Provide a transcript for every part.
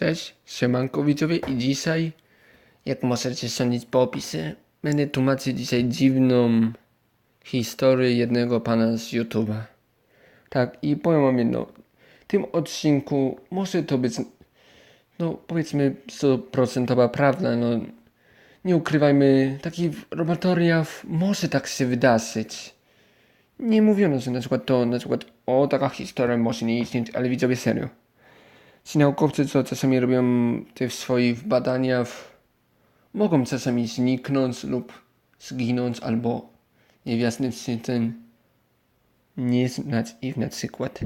Cześć, siemanko widzowie i dzisiaj, jak możecie sądzić po opisie, będę tłumaczyć dzisiaj dziwną historię jednego pana z YouTube'a. Tak, i powiem wam jedno, w tym odcinku może to być, no powiedzmy 100% prawda, no nie ukrywajmy, taki robatoriaw może tak się wydarzyć. Nie mówiono, że na przykład to, na przykład, o taka historia może nie istnieć, ale widzowie serio. Ci naukowcy, co czasami robią te w swoich badaniach, mogą czasami zniknąć lub zginąć, albo niewiasnym ten nie znać ich na przykład.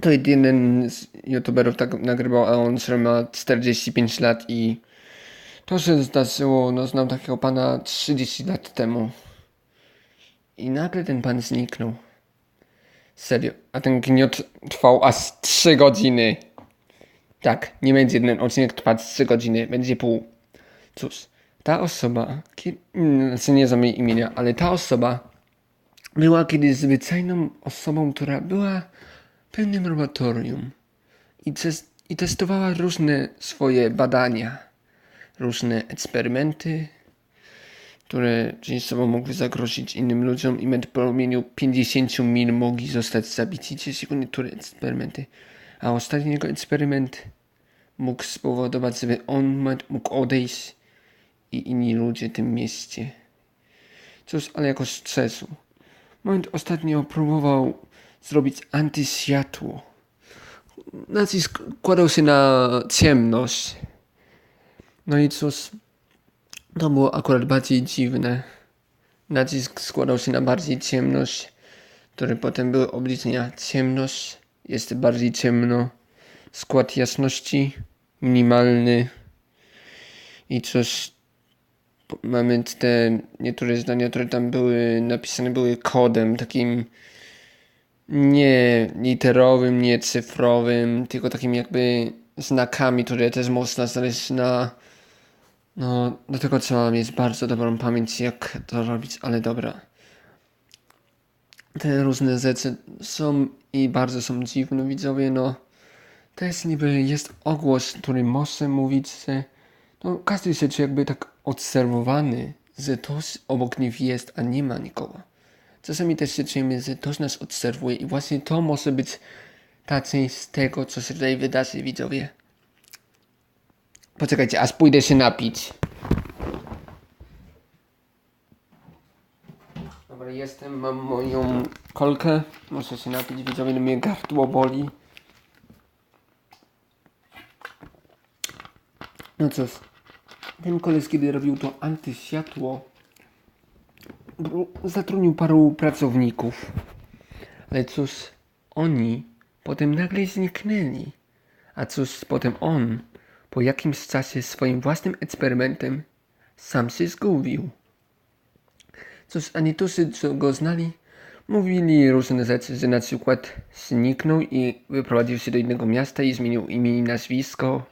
To jeden z youtuberów tak nagrywał, a on ma 45 lat i to się zdarzyło, no znam takiego pana 30 lat temu. I nagle ten pan zniknął. Serio. A ten gniot trwał aż 3 godziny. Tak, nie będzie jeden odcinek trwać 3 godziny, będzie pół. Cóż, ta osoba, mm, znaczy nie znam jej imienia, ale ta osoba była kiedyś zwyczajną osobą, która była pełnym laboratorium i, i testowała różne swoje badania, różne eksperymenty, które częściowo mogły zagrozić innym ludziom i w promieniu 50 mil mogli zostać zabici jego niektóre eksperymenty. A ostatni jego eksperyment mógł spowodować, że on mógł odejść i inni ludzie w tym mieście. Cóż, ale jako stresu. Moment ostatnio próbował zrobić antyświatło. Nacisk kładał się na ciemność. No i cóż, to było akurat bardziej dziwne. Nacisk składał się na bardziej ciemność, które potem były obliczenia. Ciemność jest bardziej ciemno. Skład jasności minimalny. I coś. Mamy te niektóre zdania, które tam były napisane, były kodem takim nie literowym, nie cyfrowym, tylko takim jakby znakami, które też można znaleźć na no, do tego trzeba mieć bardzo dobrą pamięć, jak to robić, ale dobra. Te różne rzeczy są i bardzo są dziwne, widzowie, no. To jest niby, jest ogłos, który może mówić, że no, każdy się czuje jakby tak obserwowany, że ktoś obok nich jest, a nie ma nikogo. Czasami też się czujemy, że ktoś nas obserwuje i właśnie to może być ta część z tego, co się tutaj wydarzy, widzowie. Poczekajcie, aż pójdę się napić. Dobra, jestem, mam moją kolkę. Muszę się napić, widzowie, mnie gardło boli. No cóż, ten koleś, kiedy robił to antyświatło, zatrudnił paru pracowników. Ale cóż, oni potem nagle zniknęli. A cóż potem on, po jakimś czasie swoim własnym eksperymentem, sam się zgubił. Cóż, a niektórzy, co go znali, mówili różne rzeczy, że na przykład zniknął i wyprowadził się do innego miasta i zmienił imię i nazwisko.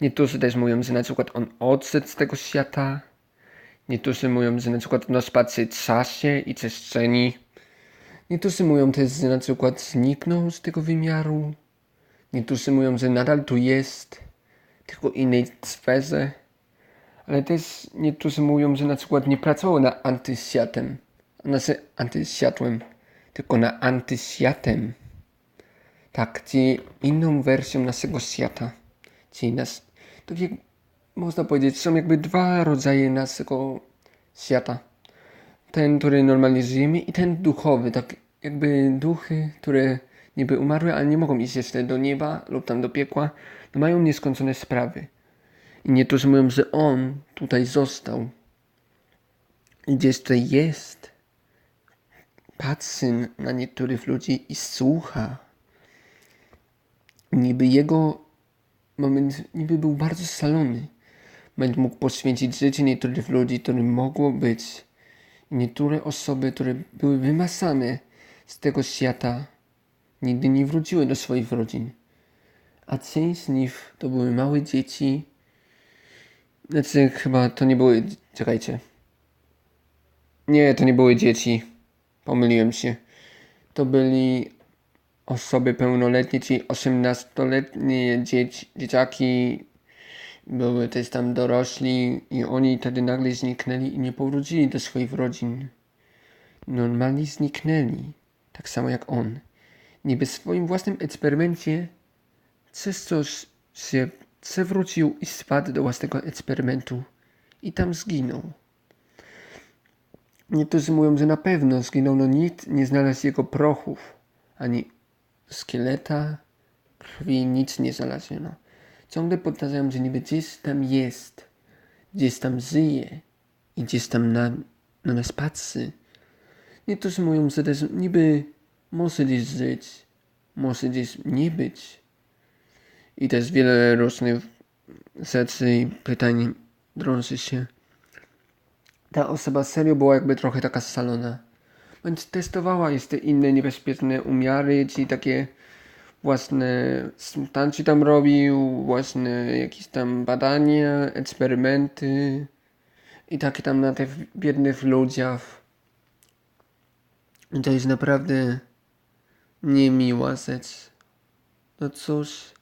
Niektórzy też mówią, że na przykład on odszedł z tego świata. Niektórzy mówią, że na przykład no spacy czasie i przestrzeni. Niektórzy mówią też, że na przykład zniknął z tego wymiaru. Niektórzy mówią, że nadal tu jest, tylko innej sferze. Ale też niektórzy mówią, że na przykład nie pracował na antyświatem, znaczy antyświatłem, tylko na antyświatem. Tak, czyli inną wersją naszego świata. Czyli nas, tak jak można powiedzieć, są jakby dwa rodzaje naszego świata. Ten, który normalnie żyjemy i ten duchowy, tak jakby duchy, które niby umarły, ale nie mogą iść jeszcze do nieba lub tam do piekła, mają nieskończone sprawy. I niektórzy mówią, że on tutaj został. I gdzieś tutaj jest. Patrzy na niektórych ludzi i słucha. Niby jego moment, niby był bardzo szalony. Moment mógł poświęcić życie niektórych ludzi, którym mogło być. Niektóre osoby, które były wymasane z tego świata, nigdy nie wróciły do swoich rodzin. A część z nich to były małe dzieci, znaczy, chyba to nie były. Czekajcie. Nie, to nie były dzieci. Pomyliłem się. To byli. osoby pełnoletnie, czyli 18-letnie dzieci, dzieciaki były też tam dorośli i oni wtedy nagle zniknęli i nie powrócili do swoich rodzin. Normalnie zniknęli, tak samo jak on. Niby w swoim własnym eksperymencie coś się przewrócił i spadł do własnego eksperymentu i tam zginął. Niektórzy mówią, że na pewno zginął, no nikt nie znalazł jego prochów, ani szkieleta, krwi, nic nie znaleziono. Ciągle powtarzają, że niby gdzieś tam jest, gdzieś tam żyje i gdzieś tam na, na nas patrzy. Niektórzy mówią, że też niby może gdzieś żyć, może gdzieś nie być. I też wiele różnych rzeczy i pytań drąży się. Ta osoba serio była jakby trochę taka salona. Więc testowała jeszcze inne niebezpieczne umiary, czyli takie własne substancje tam robił, własne jakieś tam badania, eksperymenty i takie tam na tych biednych ludziach. I to jest naprawdę niemiła rzecz. No cóż,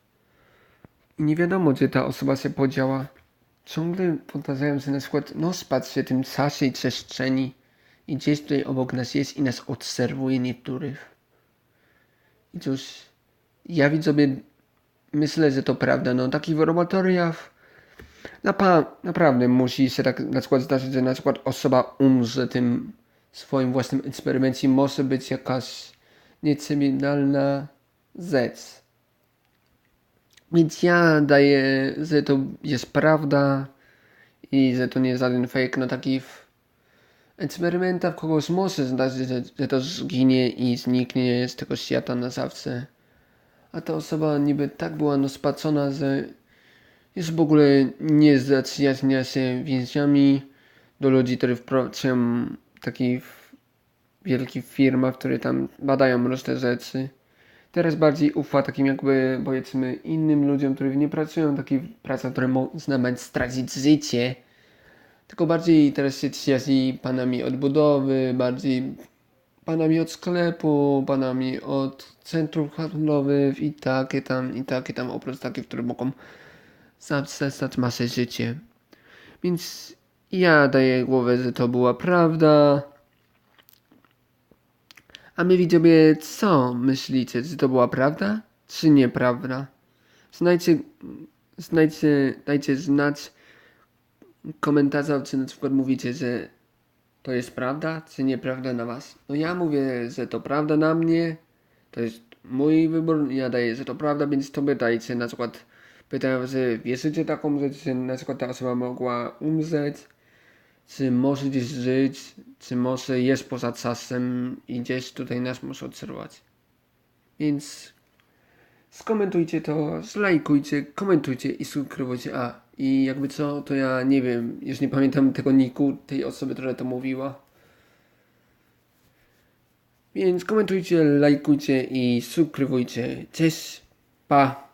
nie wiadomo, gdzie ta osoba się podziała. Ciągle powtarzają, że na przykład no spadł tym czasie i przestrzeni i gdzieś tutaj obok nas jest i nas obserwuje niektórych. I cóż, ja widzowie myślę, że to prawda. No takich laboratoriach napa- naprawdę musi się tak na przykład zdarzyć, że na przykład osoba umrze tym swoim własnym eksperymencie. Może być jakaś niecyminalna rzecz. Więc ja daję, że to jest prawda i że to nie jest żaden fake, no taki w eksperymentach kogoś może zdarzyć, że, że to zginie i zniknie z tego świata na zawsze. A ta osoba niby tak była no spacona, że już w ogóle nie zaprzyjaźnia się więźniami do ludzi, którzy pracują w takich wielkich firmach, które tam badają różne rzeczy. Teraz bardziej ufa takim jakby powiedzmy innym ludziom, którzy nie pracują w takiej pracy, które można nawet stracić życie. Tylko bardziej teraz się przyjaźni panami od budowy, bardziej panami od sklepu, panami od centrów handlowych i takie tam, i takie tam, oprócz takie, które mogą zaprzestać masę życie. Więc ja daję głowę, że to była prawda. A my widzowie, co myślicie? Czy to była prawda, czy nieprawda? Znajdźcie, znajdźcie, dajcie znać w komentarzach, czy na przykład mówicie, że to jest prawda, czy nieprawda na was. No ja mówię, że to prawda na mnie, to jest mój wybór, ja daję, że to prawda, więc tobie dajcie na przykład pytają, że wierzycie taką rzecz, że na przykład ta osoba mogła umrzeć, czy może gdzieś żyć, czy może jest poza czasem i gdzieś tutaj nas może obserwować. Więc skomentujcie to, zlajkujcie, komentujcie i subskrybujcie. A, i jakby co, to ja nie wiem, już nie pamiętam tego niku tej osoby, która to mówiła. Więc komentujcie, lajkujcie i subskrybujcie. Cześć, pa!